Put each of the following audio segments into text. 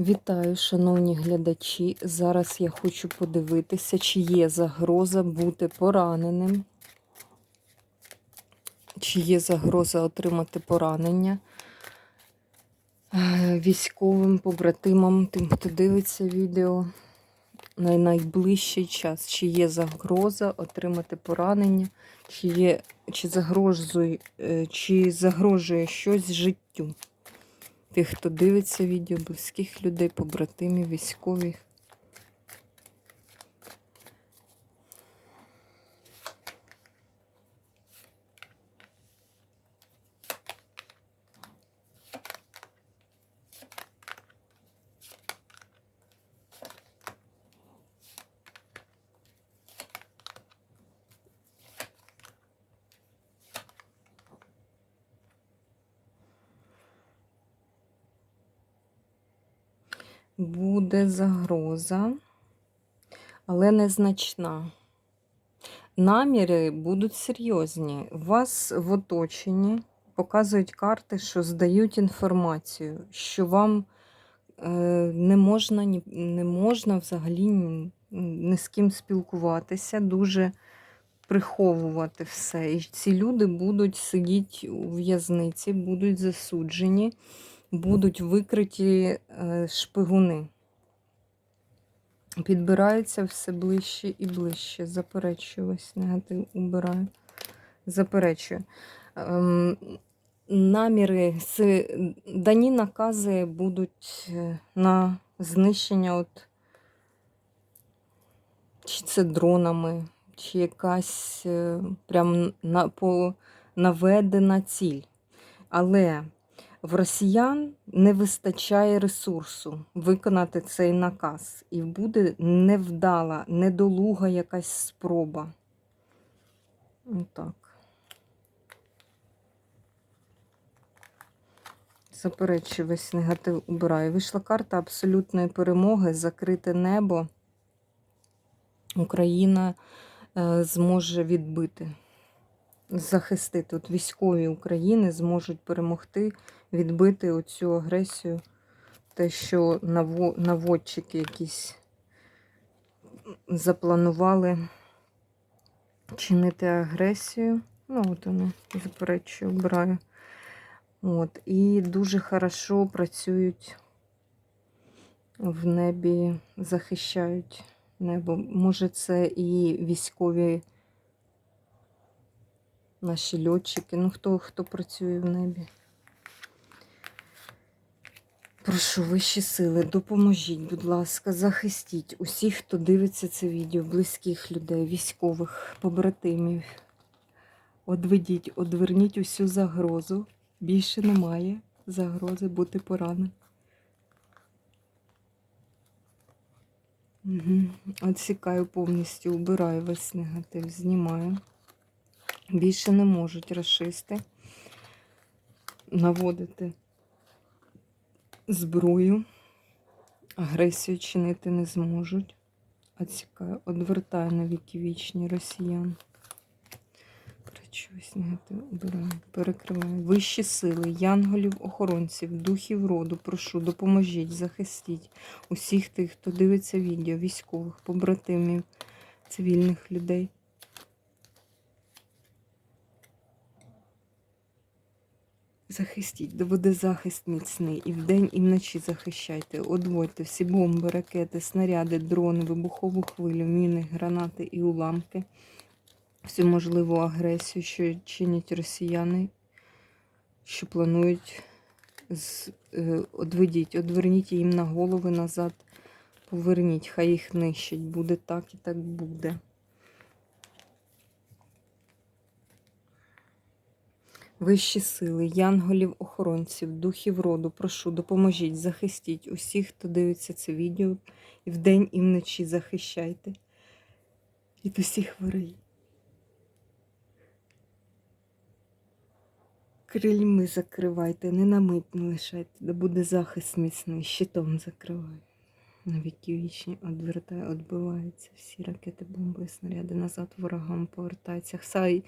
Вітаю, шановні глядачі. Зараз я хочу подивитися, чи є загроза бути пораненим, чи є загроза отримати поранення е, військовим побратимам, тим, хто дивиться відео на найближчий час, чи є загроза отримати поранення, чи є, чи загрожує, е, чи загрожує щось життю тих, хто дивиться відео, близьких людей, побратимів, військових. Буде загроза, але незначна. Наміри будуть серйозні. Вас в оточенні показують карти, що здають інформацію, що вам е, не можна, не можна взагалі ні з ким спілкуватися, дуже приховувати все. І ці люди будуть сидіти у в'язниці, будуть засуджені будуть викриті е, шпигуни. Підбираються все ближче і ближче. Заперечую весь негатив убираю. Заперечую. Ем, наміри, дані накази будуть е, на знищення, от, чи це дронами, чи якась е, прям на, по, наведена ціль. Але в росіян не вистачає ресурсу виконати цей наказ, і буде невдала, недолуга якась спроба. Отак. Заперечую, весь негатив убираю. Вийшла карта абсолютної перемоги, закрите небо. Україна е, зможе відбити, захистити. От військові України зможуть перемогти відбити оцю агресію, те, що наводчики якісь запланували чинити агресію. Ну, от вони, заперечую, обираю. От, і дуже хорошо працюють в небі, захищають небо. Може, це і військові наші льотчики, ну хто, хто працює в небі. Прошу вищі сили, допоможіть, будь ласка, захистіть усіх, хто дивиться це відео, близьких людей, військових, побратимів. Одведіть, одверніть усю загрозу. Більше немає загрози бути пораненим. Угу. Отсікаю повністю, убираю весь негатив, знімаю. Більше не можуть расисти наводити зброю, агресію чинити не зможуть. Оцікаю, одвертаю на віки вічні росіян. Перекриваю. Вищі сили, янголів, охоронців, духів роду, прошу, допоможіть, захистіть усіх тих, хто дивиться відео, військових, побратимів, цивільних людей. Захистіть, де буде захист міцний. І вдень, і вночі захищайте. Одводьте всі бомби, ракети, снаряди, дрони, вибухову хвилю, міни, гранати і уламки. Всю можливу агресію, що чинять росіяни, що планують. З, е, одведіть, одверніть їм на голови назад, поверніть, хай їх нищить. Буде так і так буде. Вищі сили, янголів, охоронців, духів роду, прошу, допоможіть, захистіть усіх, хто дивиться це відео, і вдень, і вночі захищайте від усіх ворей. Крильми закривайте, не на мить не лишайте, де буде захист міцний, щитом закриваю. На віки вічні одвертає, відбиваються всі ракети, бомби, снаряди назад ворогам повертаються. Хай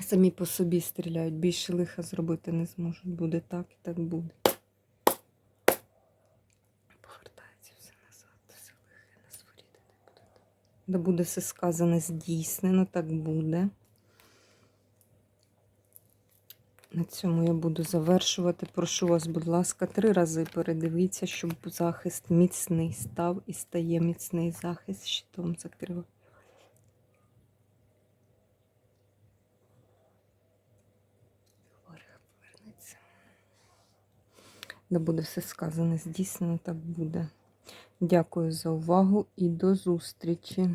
самі по собі стріляють, більше лиха зробити не зможуть. Буде так і так буде. Повертається все назад, все лихе нас воріти не буде. Да буде все сказане здійснено, так буде. На цьому я буду завершувати. Прошу вас, будь ласка, три рази передивіться, щоб захист міцний став і стає міцний захист щитом закрива. Да буде все сказане здійснено, так буде. Дякую за увагу і до зустрічі!